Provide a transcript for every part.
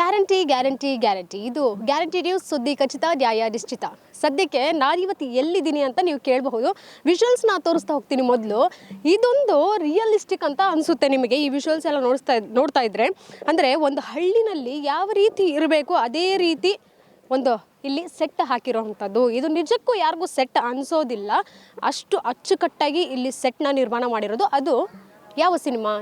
Guarantee guarantee guarantee. ಇದು guarantee news ಸುದ್ದಿ ಖಚಿತ, ನ್ಯಾಯ ನಿಶ್ಚಿತ. ಸದ್ಯಕ್ಕೆ ನಾನಿವತ್ತು ಎಲ್ಲಿದ್ದೀನಿ ಅಂತ ನೀವು ಕೇಳಬಹುದು. ವಿಜುವಲ್ಸ್ನ ತೋರಿಸ್ತಾ ಹೋಗ್ತೀನಿ ಮೊದಲು. ಇದೊಂದು ರಿಯಲಿಸ್ಟಿಕ್ ಅಂತ ಅನಿಸುತ್ತೆ ನಿಮಗೆ. ಈ ವಿಜುವಲ್ಸ್ ಎಲ್ಲ ನೋಡಿಸ್ತಾ, ನೋಡ್ತಾ ಇದ್ರೆ. ಅಂದರೆ ಒಂದು ಹಳ್ಳಿನಲ್ಲಿ ಯಾವ ರೀತಿ ಇರಬೇಕು, ಅದೇ ರೀತಿ ಒಂದು ಇಲ್ಲಿ ಸೆಟ್ ಹಾಕಿರೋವಂಥದ್ದು. ಇದು ನಿಜಕ್ಕೂ ಯಾರಿಗೂ ಸೆಟ್ ಅನಿಸೋದಿಲ್ಲ. ಅಷ್ಟು ಅಚ್ಚುಕಟ್ಟಾಗಿ ಇಲ್ಲಿ ಸೆಟ್ನ ನಿರ್ಮಾಣ ಮಾಡಿರೋದು. ಅದು ಯಾವ ಸಿನಿಮಾ?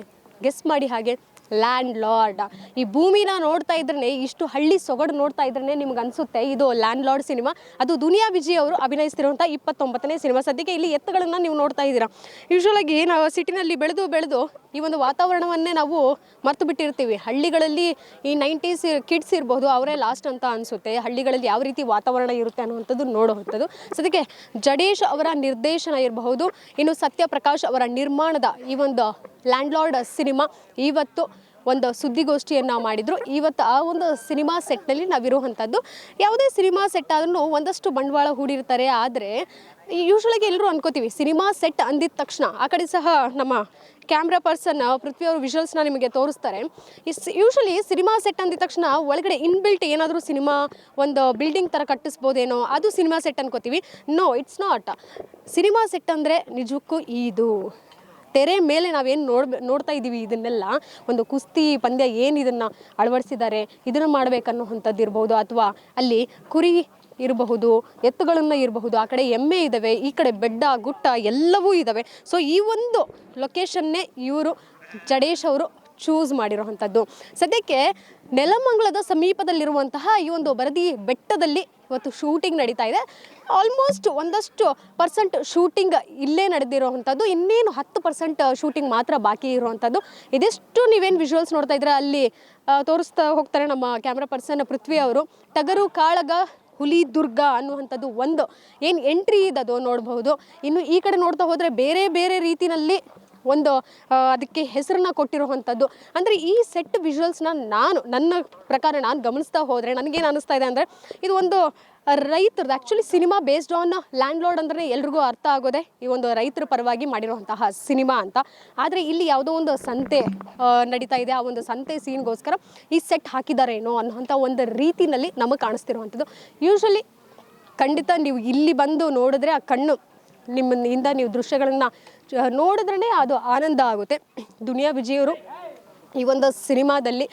ಗೆಸ್ ಮಾಡಿ ಹಾಗೆ. ಲ್ಯಾಂಡ್ ಲಾರ್ಡ್ ಈ ಭೂಮಿನ ನೋಡ್ತಾ ಇದ್ರೆ ಇಷ್ಟು ಹಳ್ಳಿ ಸೊಗಡು ನೋಡ್ತಾ ಇದ್ರೆ ನಿಮ್ಗೆ ಅನಿಸುತ್ತೆ, ಇದು ಲ್ಯಾಂಡ್ ಲಾರ್ಡ್ ಸಿನಿಮಾ. ಅದು ದುನಿಯಾ ವಿಜಯ್ ಅವರು ಅಭಿನಯಿಸ್ತಿರುವಂಥ ಇಪ್ಪತ್ತೊಂಬತ್ತನೇ ಸಿನಿಮಾ. ಸದ್ಯಕ್ಕೆ ಇಲ್ಲಿ ಎತ್ತುಗಳನ್ನು ನೀವು ನೋಡ್ತಾ ಇದ್ದೀರಾ. ಯೂಶ್ವಲಾಗಿ ನಾವು ಸಿಟಿನಲ್ಲಿ ಬೆಳೆದು ಬೆಳೆದು ಈ ಒಂದು ವಾತಾವರಣವನ್ನೇ ನಾವು ಮರ್ತು ಬಿಟ್ಟಿರ್ತೀವಿ. ಹಳ್ಳಿಗಳಲ್ಲಿ ಈ ನೈಂಟೀಸ್ ಕಿಡ್ಸ್ ಇರ್ಬೋದು, ಅವರೇ ಲಾಸ್ಟ್ ಅಂತ ಅನಿಸುತ್ತೆ. ಹಳ್ಳಿಗಳಲ್ಲಿ ಯಾವ ರೀತಿ ವಾತಾವರಣ ಇರುತ್ತೆ ಅನ್ನುವಂಥದ್ದು ನೋಡುವಂಥದ್ದು. ಸದ್ಯಕ್ಕೆ ಜಡೇಶ್ ಅವರ ನಿರ್ದೇಶನ ಇರಬಹುದು, ಇನ್ನು ಸತ್ಯಪ್ರಕಾಶ್ ಅವರ ನಿರ್ಮಾಣದ ಈ ಒಂದು ಲ್ಯಾಂಡ್ ಲಾರ್ಡ್ ಸಿನಿಮಾ. ಇವತ್ತು ಒಂದು ಸುದ್ದಿಗೋಷ್ಠಿಯನ್ನು ಮಾಡಿದರು. ಇವತ್ತು ಆ ಒಂದು ಸಿನಿಮಾ ಸೆಟ್ನಲ್ಲಿ ನಾವಿರುವಂಥದ್ದು. ಯಾವುದೇ ಸಿನಿಮಾ ಸೆಟ್ ಆದ್ರೂ ಒಂದಷ್ಟು ಬಂಡವಾಳ ಹೂಡಿರ್ತಾರೆ. ಆದರೆ ಯೂಶ್ವಲಾಗಿ ಎಲ್ಲರೂ ಅನ್ಕೋತೀವಿ, ಸಿನಿಮಾ ಸೆಟ್ ಅಂದಿದ ತಕ್ಷಣ, ಆ ಕಡೆ ಸಹ ನಮ್ಮ ಕ್ಯಾಮ್ರಾ ಪರ್ಸನ್ ಪೃಥ್ವಿ ಅವರು ವಿಷಲ್ಸ್ನ ನಿಮಗೆ ತೋರಿಸ್ತಾರೆ. ಯೂಶ್ವಲಿ ಸಿನಿಮಾ ಸೆಟ್ ಅಂದಿದ ತಕ್ಷಣ ಒಳಗಡೆ ಇನ್ಬಿಲ್ಟ್ ಏನಾದರೂ ಸಿನಿಮಾ ಒಂದು ಬಿಲ್ಡಿಂಗ್ ಥರ ಕಟ್ಟಿಸ್ಬೋದೇನೋ, ಅದು cinema set ಅನ್ಕೋತೀವಿ. No it's not cinema set ಅಂದರೆ ನಿಜಕ್ಕೂ ಇದು. ತೆರೆ ಮೇಲೆ ನಾವೇನು ನೋಡ್ ನೋಡ್ತಾ ಇದ್ದೀವಿ ಇದನ್ನೆಲ್ಲ, ಒಂದು ಕುಸ್ತಿ ಪಂದ್ಯ ಏನು ಇದನ್ನು ಅಳವಡಿಸಿದ್ದಾರೆ, ಇದನ್ನು ಮಾಡಬೇಕನ್ನುವಂಥದ್ದು ಇರ್ಬೋದು ಅಥವಾ ಅಲ್ಲಿ ಕುರಿ ಇರಬಹುದು, ಎತ್ತುಗಳನ್ನು ಇರಬಹುದು, ಆ ಕಡೆ ಎಮ್ಮೆ ಇದ್ದಾವೆ ಈ ಕಡೆ ಬೆಡ್ಡ ಗುಟ್ಟ ಎಲ್ಲವೂ ಇದ್ದಾವೆ ಸೊ ಈ ಒಂದು ಲೊಕೇಶನ್ನೇ ಇವರು ಜಡೇಶ್ ಅವರು ಚೂಸ್ ಮಾಡಿರೋವಂಥದ್ದು. ಸದ್ಯಕ್ಕೆ ನೆಲಮಂಗಲದ ಸಮೀಪದಲ್ಲಿರುವಂತಹ ಈ ಒಂದು ಬರದಿ ಬೆಟ್ಟದಲ್ಲಿ ಇವತ್ತು ಶೂಟಿಂಗ್ ನಡೀತಾ ಇದೆ. ಆಲ್ಮೋಸ್ಟ್ ಒಂದಷ್ಟು ಪರ್ಸೆಂಟ್ ಶೂಟಿಂಗ್ ಇಲ್ಲೇ ನಡೆದಿರುವಂಥದ್ದು. ಇನ್ನೇನು ಹತ್ತು ಪರ್ಸೆಂಟ್ ಶೂಟಿಂಗ್ ಮಾತ್ರ ಬಾಕಿ ಇರುವಂಥದ್ದು. ಇದೆಷ್ಟು ನೀವೇನು ವಿಜುವಲ್ಸ್ ನೋಡ್ತಾ ಇದ್ರೆ ಅಲ್ಲಿ ತೋರಿಸ್ತಾ ಹೋಗ್ತಾರೆ ನಮ್ಮ ಕ್ಯಾಮ್ರಾ ಪರ್ಸನ್ ಪೃಥ್ವಿ ಅವರು. ಟಗರು, ಕಾಳಗ, ಹುಲಿ, ದುರ್ಗ ಅನ್ನುವಂಥದ್ದು ಒಂದು. ಏನು ಎಂಟ್ರಿ ಇದದು ನೋಡಬಹುದು. ಇನ್ನು ಈ ಕಡೆ ನೋಡ್ತಾ ಹೋದರೆ ಬೇರೆ ಬೇರೆ ರೀತಿನಲ್ಲಿ ಒಂದು ಅದಕ್ಕೆ ಹೆಸರನ್ನ ಕೊಟ್ಟಿರುವಂಥದ್ದು. ಅಂದರೆ ಈ ಸೆಟ್ ವಿಜುವಲ್ಸ್ನ ನಾನು, ನನ್ನ ಪ್ರಕಾರ ನಾನು ಗಮನಿಸ್ತಾ ಹೋದರೆ, ನನಗೇನು ಅನಿಸ್ತಾ ಇದೆ ಅಂದರೆ, ಇದು ಒಂದು ರೈತರದ್ದು actually cinema based on Landlord ಅಂದ್ರೆ ಎಲ್ರಿಗೂ ಅರ್ಥ ಆಗೋದೆ, ಈ ಒಂದು ರೈತರ ಪರವಾಗಿ ಮಾಡಿರುವಂತಹ ಸಿನಿಮಾ ಅಂತ. ಆದರೆ ಇಲ್ಲಿ ಯಾವುದೋ ಒಂದು ಸಂತೆ ನಡೀತಾ ಇದೆ. ಆ ಒಂದು ಸಂತೆ ಸೀನ್ಗೋಸ್ಕರ ಈ ಸೆಟ್ ಹಾಕಿದಾರೇನೋ ಅನ್ನೋಂಥ ಒಂದು ರೀತಿನಲ್ಲಿ ನಮಗೆ ಕಾಣಿಸ್ತಿರುವಂಥದ್ದು. ಯೂಶ್ವಲಿ ಖಂಡಿತ ನೀವು ಇಲ್ಲಿ ಬಂದು ನೋಡಿದ್ರೆ ಆ ಕಣ್ಣು ನಿಮ್ಮಿಂದ ನೀವು ದೃಶ್ಯಗಳನ್ನು ನೋಡಿದ್ರೇ ಅದು ಆನಂದ ಆಗುತ್ತೆ. ದುನಿಯಾ ವಿಜಿ ಅವರು ಈ ಒಂದು ಸಿನಿಮಾದಲ್ಲಿ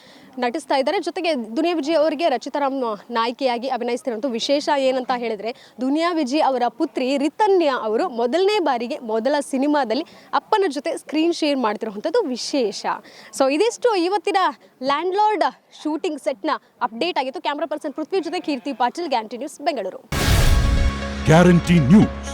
ನಟಿಸ್ತಾ ಇದ್ದಾರೆ. ಜೊತೆಗೆ ದುನಿಯಾ ವಿಜಯ್ ಅವರಿಗೆ ರಚಿತಾರಾಮ್ ನಾಯಕಿಯಾಗಿ ಅಭಿನಯಿಸ್ತಿರೋಂಥ ವಿಶೇಷ ಏನಂತ ಹೇಳಿದ್ರೆ, ದುನಿಯಾ ವಿಜಯ್ ಅವರ ಪುತ್ರಿ ರಿತನ್ಯ ಅವರು ಮೊದಲನೇ ಬಾರಿಗೆ ಮೊದಲ ಸಿನಿಮಾದಲ್ಲಿ ಅಪ್ಪನ ಜೊತೆ ಸ್ಕ್ರೀನ್ ಶೇರ್ ಮಾಡ್ತಿರುವಂಥದ್ದು ವಿಶೇಷ. ಸೊ ಇದಿಷ್ಟು ಇವತ್ತಿನ ಲ್ಯಾಂಡ್ ಲಾರ್ಡ್ ಶೂಟಿಂಗ್ ಸೆಟ್ನ ಅಪ್ಡೇಟ್ ಆಗಿತ್ತು. ಕ್ಯಾಮ್ರಾ ಪರ್ಸನ್ ಪೃಥ್ವಿ ಜೊತೆ Keerthi Patil Guarantee News Bengaluru Guarantee News